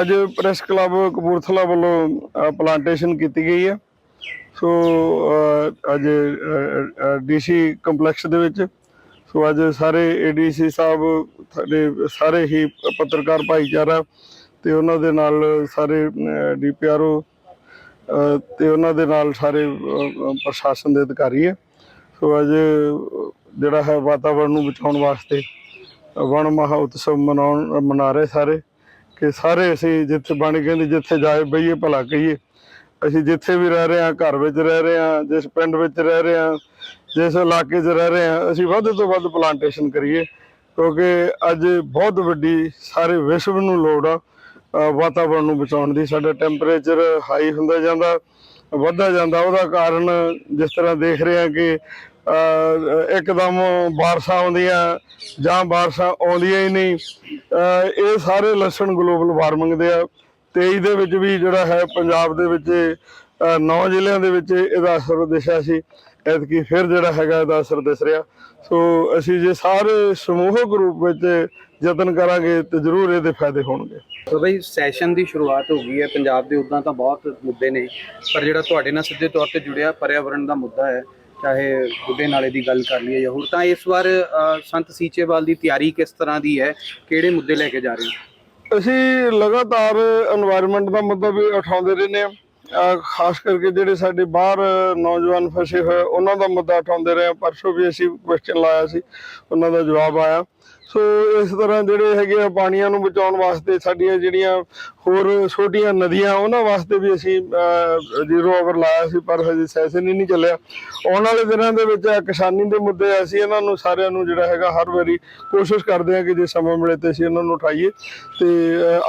ਅੱਜ press club Kapurthala ਵੱਲੋਂ plantation ਕੀਤੀ ਗਈ ਹੈ। ਸੋ ਅ, ਅੱਜ ਡੀਸੀ ਕੰਪਲੈਕਸ ਦੇ ਵਿੱਚ ਸੋ ਅੱਜ ਸਾਰੇ ਏਡੀਸੀ ਸਾਹਿਬ ਸਾਡੇ ਸਾਰੇ ਹੀ ਪੱਤਰਕਾਰ ਭਾਈਚਾਰਾ ਤੇ ਉਹਨਾਂ ਦੇ ਨਾਲ ਸਾਰੇ ਡੀਪੀਆਰਓ ਤੇ ਉਹਨਾਂ ਦੇ ਨਾਲ ਸਾਰੇ ਪ੍ਰਸ਼ਾਸਨ ਦੇ ਅਧਿਕਾਰੀ ਹੈ। ਸੋ ਅੱਜ ਜਿਹੜਾ ਹੈ ਵਾਤਾਵਰਣ ਨੂੰ ਬਚਾਉਣ ਵਾਸਤੇ ਵਣ ਮਹਾ ਉਤਸਵ ਮਨਾਉਣ ਮਨਾ ਰਹੇ ਸਾਰੇ। ਕਿ ਸਾਰੇ ਅਸੀਂ ਜਿੱਥੇ ਬਾਣੀ ਕਹਿੰਦੀ ਜਿੱਥੇ ਜਾਏ ਬਈਏ ਭਲਾ ਕਹੀਏ। ਅਸੀਂ ਜਿੱਥੇ ਵੀ ਰਹਿ ਰਹੇ ਹਾਂ ਘਰ ਵਿੱਚ ਰਹਿ ਰਹੇ ਹਾਂ ਜਿਸ ਪਿੰਡ ਵਿੱਚ ਰਹਿ ਰਹੇ ਹਾਂ ਜਿਸ ਇਲਾਕੇ 'ਚ ਰਹਿ ਰਹੇ ਹਾਂ ਅਸੀਂ ਵੱਧ ਤੋਂ ਵੱਧ ਪਲਾਂਟੇਸ਼ਨ ਕਰੀਏ। ਕਿਉਂਕਿ ਅੱਜ ਬਹੁਤ ਵੱਡੀ ਸਾਰੇ ਵਿਸ਼ਵ ਨੂੰ ਲੋੜ ਆ ਅ, ਵਾਤਾਵਰਣ ਨੂੰ ਬਚਾਉਣ ਦੀ। ਸਾਡਾ ਟੈਂਪਰੇਚਰ ਹਾਈ ਹੁੰਦਾ ਜਾਂਦਾ। ਵੱਧਦਾ ਜਾਂਦਾ ਉਹਦਾ ਕਾਰਨ ਜਿਸ ਤਰ੍ਹਾਂ ਦੇਖ ਰਹੇ ਹਾਂ ਕਿ ਇੱਕਦਮ ਬਾਰਿਸ਼ਾਂ ਆਉਂਦੀਆਂ ਜਾਂ ਬਾਰਿਸ਼ਾਂ ਆਉਂਦੀਆਂ ਹੀ ਨਹੀਂ ਇਹ ਸਾਰੇ ਲੱਛਣ ਗਲੋਬਲ ਵਾਰਮਿੰਗ ਦੇ ਆ। 23 ਦੇ ਵਿੱਚ ਵੀ ਜਿਹੜਾ ਹੈ ਪੰਜਾਬ ਦੇ ਵਿੱਚ ਅ, ਨੌ ਜ਼ਿਲ੍ਹਿਆਂ ਦੇ ਵਿੱਚ ਇਹਦਾ ਅਸਰ ਦਿਸਿਆ ਸੀ। ਐਤਕੀ ਫਿਰ ਜਿਹੜਾ ਹੈਗਾ ਦਾ ਅਸਰ ਦਿਸ ਰਿਹਾ। ਸੋ ਅਸੀਂ ਜੇ ਸਾਰੇ ਸਮੂਹਿਕ ਰੂਪ ਵਿੱਚ ਯਤਨ ਕਰਾਂਗੇ ਤੇ ਜ਼ਰੂਰ ਇਹਦੇ ਫਾਇਦੇ ਹੋਣਗੇ। ਸੋ ਬਈ ਸੈਸ਼ਨ ਦੀ ਸ਼ੁਰੂਆਤ ਹੋ ਗਈ ਹੈ। ਪੰਜਾਬ ਦੇ ਉਦਾਂ ਤਾਂ ਬਹੁਤ ਮੁੱਦੇ ਨੇ ਪਰ ਜਿਹੜਾ ਤੁਹਾਡੇ ਨਾਲ ਸਿੱਧੇ ਤੌਰ ਤੇ ਜੁੜਿਆ ਪਰਿਆਵਰਣ ਦਾ ਮੁੱਦਾ ਹੈ ਚਾਹੇ ਗੁੱਡੇ ਨਾਲੇ ਦੀ ਗੱਲ ਕਰ ਲਈਏ ਜਾਂ ਹੋਰ ਤਾਂ ਇਸ ਵਾਰ ਸੰਤ ਸੀਚੇਵਾਲ ਦੀ ਤਿਆਰੀ ਕਿਸ ਤਰ੍ਹਾਂ ਦੀ ਹੈ? ਕਿਹੜੇ ਮੁੱਦੇ ਲੈ ਕੇ ਜਾ ਰਹੇ ਹੋ? ਅਸੀਂ ਲਗਾਤਾਰ এনवायरमेंट ਦਾ ਮੁੱਦਾ ਵੀ ਉਠਾਉਂਦੇ ਰਹਿੰਦੇ ਹਾਂ। ਖਾਸ ਕਰਕੇ ਜਿਹੜੇ ਸਾਡੇ ਬਾਹਰ ਨੌਜਵਾਨ ਫਸੇ ਹੋਏ ਉਹਨਾਂ ਦਾ ਮੁੱਦਾ ਉਠਾਉਂਦੇ ਰਹੇ ਹਾਂ। ਪਰਸੋਂ ਵੀ ਅਸੀਂ ਕੁਐਸਚਨ ਲਾਇਆ ਸੀ, ਉਹਨਾਂ ਦਾ ਜਵਾਬ ਆਇਆ ਸੋ ਇਸ ਤਰ੍ਹਾਂ ਜਿਹੜੇ ਹੈਗੇ ਆ ਪਾਣੀਆਂ ਨੂੰ ਬਚਾਉਣ ਵਾਸਤੇ ਸਾਡੀਆਂ ਜਿਹੜੀਆਂ ਹੋਰ ਛੋਟੀਆਂ ਨਦੀਆਂ ਉਹਨਾਂ ਵਾਸਤੇ ਵੀ ਅਸੀਂ ਜ਼ੀਰੋ ਆਵਰ ਲਾਇਆ ਸੀ, ਪਰ ਹਜੇ ਸੈਸ਼ਨ ਹੀ ਨਹੀਂ ਚੱਲਿਆ। ਆਉਣ ਵਾਲੇ ਦਿਨਾਂ ਦੇ ਵਿੱਚ ਇਹ ਕਿਸਾਨੀ ਦੇ ਮੁੱਦੇ ਅਸੀਂ ਇਹਨਾਂ ਨੂੰ ਸਾਰਿਆਂ ਨੂੰ ਜਿਹੜਾ ਹੈਗਾ ਹਰ ਵਾਰੀ ਕੋਸ਼ਿਸ਼ ਕਰਦੇ ਹਾਂ ਕਿ ਜੇ ਸਮਾਂ ਮਿਲੇ ਤੇ ਅਸੀਂ ਇਹਨਾਂ ਨੂੰ ਉਠਾਈਏ ਤੇ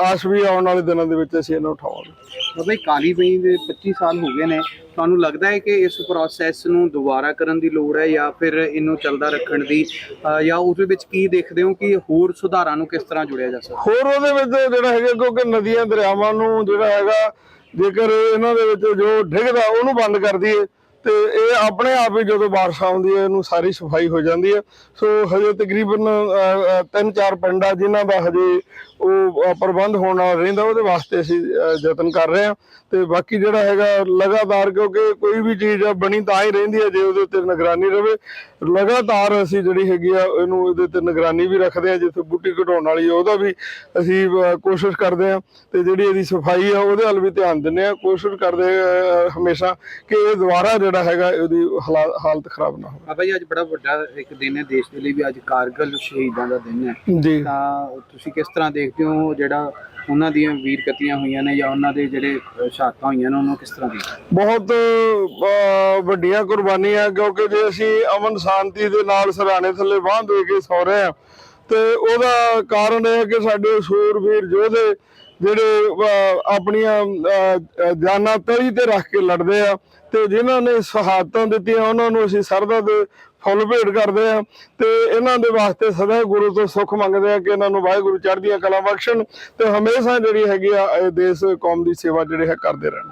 ਆਸ ਵੀ ਆਉਣ ਵਾਲੇ ਦਿਨਾਂ ਦੇ ਵਿੱਚ ਅਸੀਂ ਇਹਨਾਂ ਨੂੰ ਉਠਾਵਾਂਗੇ। ਤਾਂ ਕਾਲੀ ਪਈ ਦੇ 25 ਸਾਲ ਹੋ ਗਏ ਨੇ ਤੁਹਾਨੂੰ ਲੱਗਦਾ ਹੈ ਕਿ ਇਸ ਪ੍ਰੋਸੈਸ ਨੂੰ ਦੁਬਾਰਾ ਕਰਨ ਦੀ ਲੋੜ ਹੈ ਜਾਂ ਫਿਰ ਇਹਨੂੰ ਚੱਲਦਾ ਰੱਖਣ ਦੀ ਅ, ਜਾਂ ਉਹਦੇ ਵਿੱਚ ਕੀ ਦੇਖਦੇ ਹੋ ਕਿ ਹੋਰ ਸੁਧਾਰਾਂ ਨੂੰ ਕਿਸ ਤਰ੍ਹਾਂ ਜੁੜਿਆ ਜਾ ਸਕਦਾ? ਹੋਰ ਉਹਦੇ ਵਿੱਚ ਜਿਹੜਾ ਹੈਗਾ ਕਿਉਂਕਿ ਨਦੀਆਂ ਦਰਿਆਵਾਂ ਨੂੰ ਜਿਹੜਾ ਹੈਗਾ ਜੇਕਰ ਇਹਨਾਂ ਦੇ ਵਿੱਚ ਜੋ ਡਿੱਗਦਾ ਉਹਨੂੰ ਬੰਦ ਕਰ ਦਈਏ ਤੇ ਇਹ ਆਪਣੇ ਆਪ ਹੀ ਜਦੋਂ ਬਾਰਿਸ਼ ਆਉਂਦੀ ਹੈ, ਇਹਨੂੰ ਸਾਰੀ ਸਫ਼ਾਈ ਹੋ ਜਾਂਦੀ ਹੈ। ਸੋ ਹਜੇ ਤਕਰੀਬਨ ਤਿੰਨ ਚਾਰ ਪਿੰਡ ਆ ਜਿਨ੍ਹਾਂ ਦਾ ਹਜੇ ਉਹ ਪ੍ਰਬੰਧ ਹੋਣ ਵਾਲਾ ਰਹਿੰਦਾ, ਉਹਦੇ ਵਾਸਤੇ ਅਸੀਂ ਯਤਨ ਕਰ ਰਹੇ ਹਾਂ। ਤੇ ਬਾਕੀ ਜਿਹੜਾ ਹੈਗਾ, ਲਗਾਤਾਰ ਕਿਉਂਕਿ ਕੋਈ ਵੀ ਚੀਜ਼ ਆ ਬਣੀ ਤਾਂ ਹੀ ਰਹਿੰਦੀ ਹੈ, ਜੇ ਉਹਦੇ ਉੱਤੇ ਨਿਗਰਾਨੀ ਰਵੇ। ਲਗਾਤਾਰ ਅਸੀਂ ਜਿਹੜੀ ਹੈਗੀ ਆ, ਇਹਨੂੰ ਇਹਦੇ ਤੇ ਨਿਗਰਾਨੀ ਵੀ ਰੱਖਦੇ ਆ ਜਿੱਥੇ ਬੂਟੀ ਘਟਾਉਣ ਵਾਲੀ ਉਹਦਾ ਵੀ ਅਸੀਂ ਕੋਸ਼ਿਸ਼ ਕਰਦੇ ਆ ਤੇ ਜਿਹੜੀ ਇਹਦੀ ਸਫ਼ਾਈ ਆ, ਉਹਦੇ ਵੱਲ ਵੀ ਧਿਆਨ ਦਿੰਦੇ ਆ ਕੋਸ਼ਿਸ਼ ਕਰਦੇ ਹਮੇਸ਼ਾ ਕਿ ਇਹ ਦੁਬਾਰਾ ਜਿਹੜਾ ਹੈਗਾ ਹਾਲਾ- ਹਾਲਤ ਖਰਾਬ ਨਾ ਹੋਵੇ। ਬਾਬਾ ਜੀ ਅੱਜ ਬੜਾ ਵੱਡਾ ਇੱਕ ਦਿਨ ਹੈ ਦੇਸ਼ ਦੇ ਲਈ ਵੀ ਅੱਜ ਕਾਰਗਲ ਸ਼ਹੀਦਾਂ ਦਾ ਦਿਨ ਹੈ। ਜੀ। ਤਾਂ ਤੁਸੀਂ ਕਿਸ ਤਰ੍ਹਾਂ ਦੇਖਦੇ ਹੋ ਜਿਹੜਾ ਉਹਨਾਂ ਦੀਆਂ ਵੀਰ ਕਤੀਆਂ ਹੋਈਆਂ ਨੇ ਜਾਂ ਉਹਨਾਂ ਦੇ ਜਿਹੜੇ ਸ਼ਹਾਦਤਾਂ ਹੋਈਆਂ ਨੇ ਉਹਨੂੰ ਕਿਸ ਤਰ੍ਹਾਂ ਦੇਖਦੇ ਹੋ? ਬਹੁਤ ਵੱਡੀਆਂ ਕੁਰਬਾਨੀਆਂ ਕਿਉਂਕਿ ਜੇ ਅਸੀਂ ਅਮਨ ਸ਼ਾਂਤੀ ਦੇ ਨਾਲ ਸਰਾਣੇ ਥੱਲੇ ਬਾਂਹ ਦੇ ਕੇ ਸੌ ਰਹੇ ਆ ਤੇ ਉਹਦਾ ਕਾਰਨ ਇਹ ਹੈ ਕਿ ਸਾਡੇ ਸੂਰਬੀਰ ਯੋਧੇ ਜਿਹੜੇ ਆਪਣੀਆਂ ਜਾਨਾਂ ਤਲੀ ਤੇ ਰੱਖ ਕੇ ਲੜਦੇ ਆ ਤੇ ਜਿਨ੍ਹਾਂ ਨੇ ਸ਼ਹਾਦਤਾਂ ਦਿੱਤੀਆਂ, ਉਹਨਾਂ ਨੂੰ ਅਸੀਂ ਸਰਦਾ ਦੇ ਫੁੱਲ ਭੇਟ ਕਰਦੇ ਆ ਤੇ ਇਹਨਾਂ ਦੇ ਵਾਸਤੇ ਸਦਾ ਗੁਰੂ ਤੋਂ ਸੁੱਖ ਮੰਗਦੇ ਆ ਕਿ ਇਹਨਾਂ ਨੂੰ ਵਾਹਿਗੁਰੂ ਚੜ੍ਹਦੀਆਂ ਕਲਾ ਬਖਸ਼ਣ ਤੇ ਹਮੇਸ਼ਾ ਜਿਹੜੀ ਹੈਗੀ ਆ ਇਹ ਦੇਸ਼ ਕੌਮ ਦੀ ਸੇਵਾ ਜਿਹੜੇ ਹੈ ਕਰਦੇ ਰਹਿਣ।